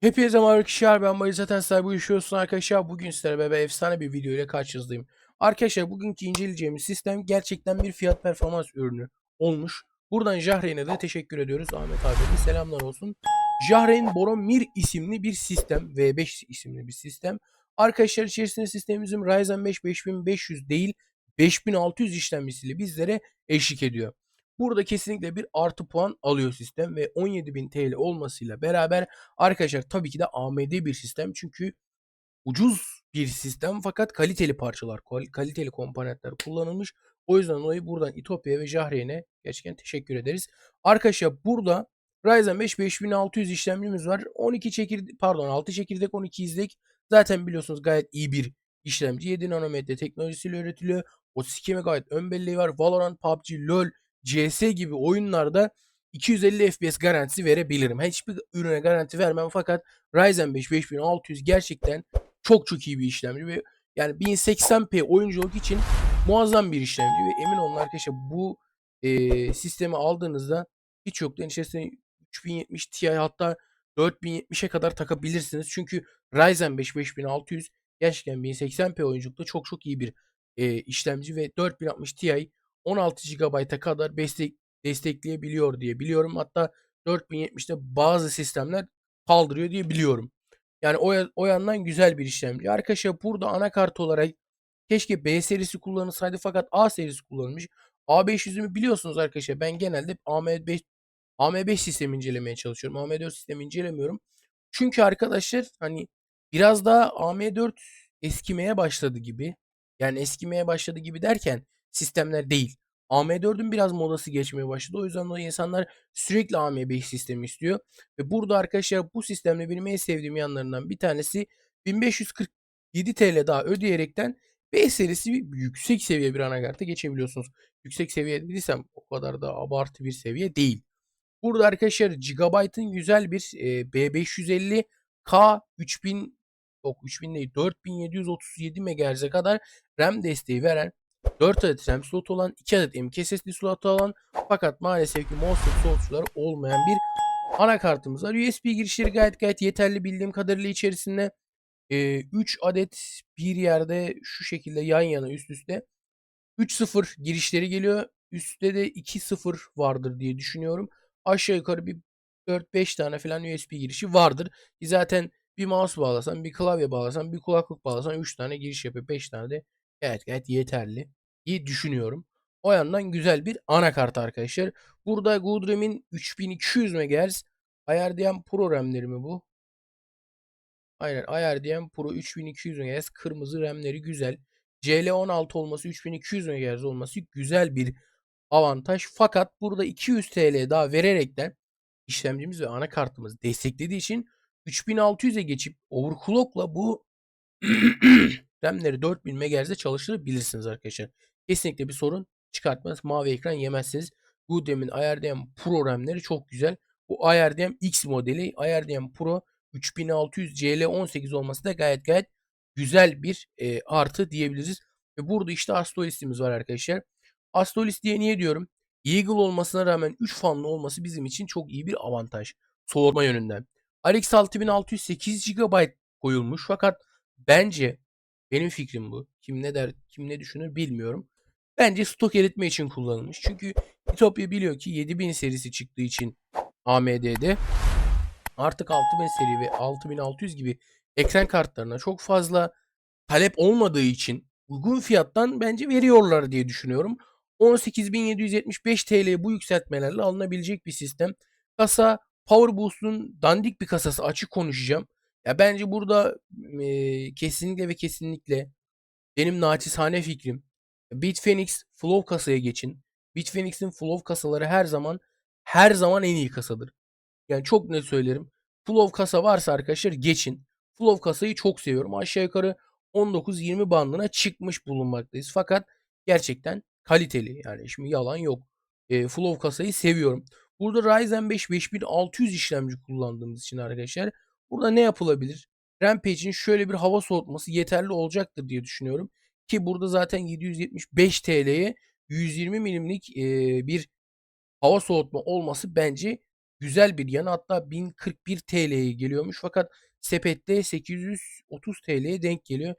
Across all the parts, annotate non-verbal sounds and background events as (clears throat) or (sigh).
Hepinize merhaba arkadaşlar ben Barış Atensay bu yaşıyorsun arkadaşlar bugün sizlere beraber efsane bir video ile karşınızdayım. Arkadaşlar bugünkü inceleyeceğimiz sistem gerçekten bir fiyat performans ürünü olmuş. Buradan Jahreyn'e de teşekkür ediyoruz Ahmet abi selamlar olsun. Jahreyn Boromir isimli bir sistem V5 isimli bir sistem. Arkadaşlar içerisinde sistemimizin Ryzen 5 5500 değil 5600 işlemcisiyle bizlere eşlik ediyor. Burada kesinlikle bir artı puan alıyor sistem ve 17.000 TL olmasıyla beraber Arkadaşlar tabii ki de AMD bir sistem çünkü ucuz bir sistem fakat kaliteli parçalar, kal- kaliteli komponentler kullanılmış. O yüzden dolayı buradan İtopya ve Jahreyn'e gerçekten teşekkür ederiz. Arkadaşlar burada Ryzen 5 5600 işlemcimiz var. 12 çekirdek pardon 6 çekirdek 12 izlek. Zaten biliyorsunuz gayet iyi bir işlemci. 7 nanometre teknolojisiyle üretiliyor. 32 MB ön belleği var. Valorant, PUBG, LoL, CS gibi oyunlarda 250 FPS garantisi verebilirim. Hiçbir ürüne garanti vermem fakat Ryzen 5 5600 gerçekten çok çok iyi bir işlemci ve yani 1080p oyunculuk için muazzam bir işlemci ve emin olun arkadaşlar bu e, sistemi aldığınızda hiç yoktan içerisine 3070 Ti hatta 4070'e kadar takabilirsiniz. Çünkü Ryzen 5 5600 gerçekten 1080p oyunculukta çok çok iyi bir e, işlemci ve 4060 Ti 16 GB'a kadar destek, destekleyebiliyor diye biliyorum. Hatta 4070'te bazı sistemler kaldırıyor diye biliyorum. Yani o, o yandan güzel bir işlemci. Arkadaşlar burada anakart olarak keşke B serisi kullanılsaydı fakat A serisi kullanılmış. A500'ümü biliyorsunuz arkadaşlar ben genelde AM5 AM5 sistemi incelemeye çalışıyorum. AM4 sistemi incelemiyorum. Çünkü arkadaşlar hani biraz daha AM4 eskimeye başladı gibi. Yani eskimeye başladı gibi derken sistemler değil. AM4'ün biraz modası geçmeye başladı. O yüzden dolayı insanlar sürekli AM5 sistemi istiyor. Ve burada arkadaşlar bu sistemde benim en sevdiğim yanlarından bir tanesi 1547 TL daha ödeyerekten B serisi bir yüksek seviye bir anakarta geçebiliyorsunuz. Yüksek seviye dediysem o kadar da abartı bir seviye değil. Burada arkadaşlar Gigabyte'ın güzel bir e, B550K 3000 yok 3000 değil 4737 MHz'e kadar RAM desteği veren 4 adet RAM slotu olan 2 adet M.2 SSD slotu olan fakat maalesef ki MOSFET slotları olmayan bir anakartımız var. USB girişleri gayet gayet yeterli bildiğim kadarıyla içerisinde e, 3 adet bir yerde şu şekilde yan yana üst üste 3.0 girişleri geliyor. Üstte de 2.0 vardır diye düşünüyorum. Aşağı yukarı bir 4-5 tane falan USB girişi vardır. Zaten bir mouse bağlasan, bir klavye bağlasan, bir kulaklık bağlasan 3 tane giriş yapıyor. 5 tane de gayet gayet yeterli düşünüyorum. O yandan güzel bir anakart arkadaşlar. Burada Good RAM'in 3200 MHz ayarlayan Pro RAM'leri mi bu? Aynen ayarlayan Pro 3200 MHz kırmızı RAM'leri güzel. CL16 olması 3200 MHz olması güzel bir avantaj. Fakat burada 200 TL daha vererekten işlemcimiz ve anakartımız desteklediği için 3600'e geçip overclockla bu (clears throat) RAM'leri 4000 MHz'de çalıştırabilirsiniz arkadaşlar. Kesinlikle bir sorun çıkartmaz. Mavi ekran yemezsiniz. Goodrem'in IRDM Pro RAM'leri çok güzel. Bu IRDM X modeli IRDM Pro 3600 CL18 olması da gayet gayet güzel bir e, artı diyebiliriz. Ve burada işte Astrolist'imiz var arkadaşlar. Astrolist diye niye diyorum? Eagle olmasına rağmen 3 fanlı olması bizim için çok iyi bir avantaj. Soğutma yönünden. RX 6608 GB koyulmuş fakat bence benim fikrim bu. Kim ne der, kim ne düşünür bilmiyorum. Bence stok eritme için kullanılmış. Çünkü Etopya biliyor ki 7000 serisi çıktığı için AMD'de artık 6000 seri ve 6600 gibi ekran kartlarına çok fazla talep olmadığı için uygun fiyattan bence veriyorlar diye düşünüyorum. 18.775 TL bu yükseltmelerle alınabilecek bir sistem. Kasa Power Boost'un dandik bir kasası açık konuşacağım. Ya bence burada e, kesinlikle ve kesinlikle benim naçizane fikrim Bitfinex Flow kasaya geçin. Bitfinex'in Flow kasaları her zaman her zaman en iyi kasadır. Yani çok net söylerim. Flow kasa varsa arkadaşlar geçin. Flow kasayı çok seviyorum. Aşağı yukarı 19-20 bandına çıkmış bulunmaktayız. Fakat gerçekten kaliteli. Yani şimdi yalan yok. E, Flow kasayı seviyorum. Burada Ryzen 5 5600 işlemci kullandığımız için arkadaşlar burada ne yapılabilir? Rampage'in şöyle bir hava soğutması yeterli olacaktır diye düşünüyorum. Ki burada zaten 775 TL'ye 120 milimlik e, bir hava soğutma olması bence güzel bir yanı hatta 1041 TL'ye geliyormuş fakat sepette 830 TL'ye denk geliyor.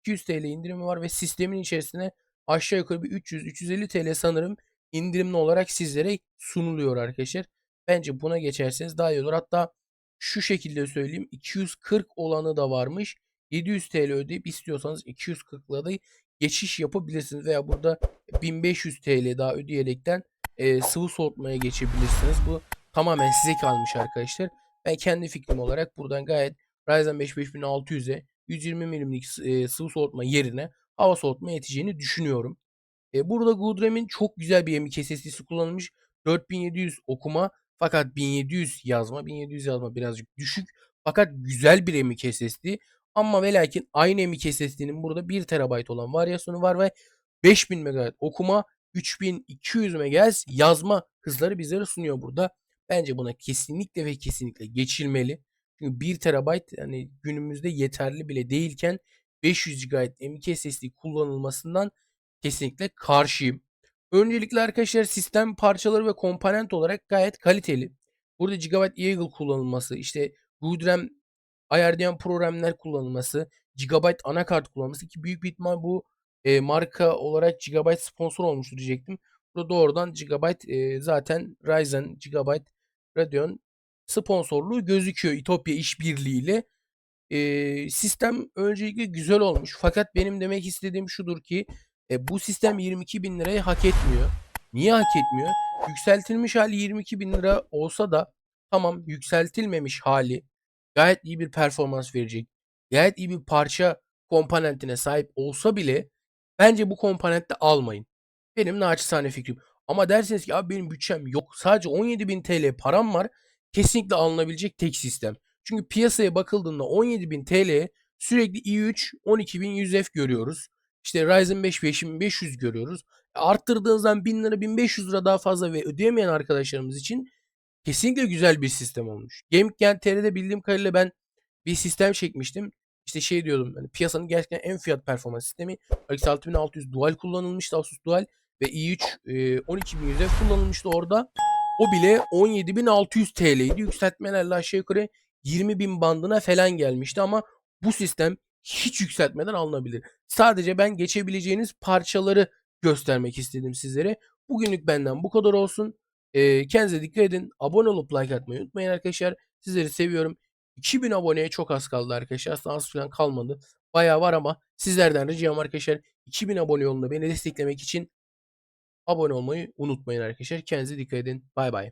200 TL indirimi var ve sistemin içerisine aşağı yukarı bir 300-350 TL sanırım indirimli olarak sizlere sunuluyor arkadaşlar. Bence buna geçerseniz daha iyi olur. Hatta şu şekilde söyleyeyim 240 olanı da varmış. 700 TL ödeyip istiyorsanız 240'la da geçiş yapabilirsiniz veya burada 1500 TL daha ödeyerekten e, sıvı soğutmaya geçebilirsiniz. Bu tamamen size kalmış arkadaşlar. Ben kendi fikrim olarak buradan gayet Ryzen 5 5600'e 120 mm'lik e, sıvı soğutma yerine hava soğutma yeteceğini düşünüyorum. E, burada Goodrem'in çok güzel bir M.2 SSD'si kullanılmış. 4700 okuma fakat 1700 yazma. 1700 yazma birazcık düşük fakat güzel bir M.2 SSD. Ama ve lakin aynı M.2 SSD'nin burada 1 TB olan varyasyonu var ve 5000 MB okuma 3200 MHz yazma hızları bizlere sunuyor burada. Bence buna kesinlikle ve kesinlikle geçilmeli. Çünkü 1 TB yani günümüzde yeterli bile değilken 500 GB M.2 SSD kullanılmasından kesinlikle karşıyım. Öncelikle arkadaşlar sistem parçaları ve komponent olarak gayet kaliteli. Burada GB Eagle kullanılması, işte Goodrem ayarlayan programlar kullanılması, GB anakart kullanılması ki büyük bir ihtimal bu e, marka olarak GB sponsor olmuştu diyecektim. Burada doğrudan GB e, zaten Ryzen, GB Radeon sponsorluğu gözüküyor İtopya işbirliğiyle. E, sistem öncelikle güzel olmuş. Fakat benim demek istediğim şudur ki e, bu sistem 22 bin lirayı hak etmiyor. Niye hak etmiyor? Yükseltilmiş hali 22 bin lira olsa da tamam yükseltilmemiş hali gayet iyi bir performans verecek. Gayet iyi bir parça komponentine sahip olsa bile bence bu komponenti almayın. Benim naçizane fikrim. Ama derseniz ki abi benim bütçem yok. Sadece 17.000 TL param var. Kesinlikle alınabilecek tek sistem. Çünkü piyasaya bakıldığında 17.000 TL'ye sürekli i3 12100F görüyoruz. İşte Ryzen 5 5500 görüyoruz. E, arttırdığınızdan 1000 lira 1500 lira daha fazla ve ödeyemeyen arkadaşlarımız için kesinlikle güzel bir sistem olmuş. Gaming TR'de bildiğim kadarıyla ben bir sistem çekmiştim. İşte şey diyordum yani piyasanın gerçekten en fiyat performans sistemi RX 6600 Dual kullanılmıştı Asus Dual ve i3 e, 12100'e kullanılmıştı orada. O bile 17600 TL'ydi. Yükseltmelerle aşağı yukarı 20.000 bandına falan gelmişti ama bu sistem hiç yükseltmeden alınabilir. Sadece ben geçebileceğiniz parçaları göstermek istedim sizlere. Bugünlük benden bu kadar olsun. Ee, kendinize dikkat edin. Abone olup like atmayı unutmayın arkadaşlar. Sizleri seviyorum. 2000 aboneye çok az kaldı arkadaşlar. Aslında az falan kalmadı. Bayağı var ama sizlerden ricam arkadaşlar 2000 abone yolunda beni desteklemek için abone olmayı unutmayın arkadaşlar. Kendinize dikkat edin. Bay bay.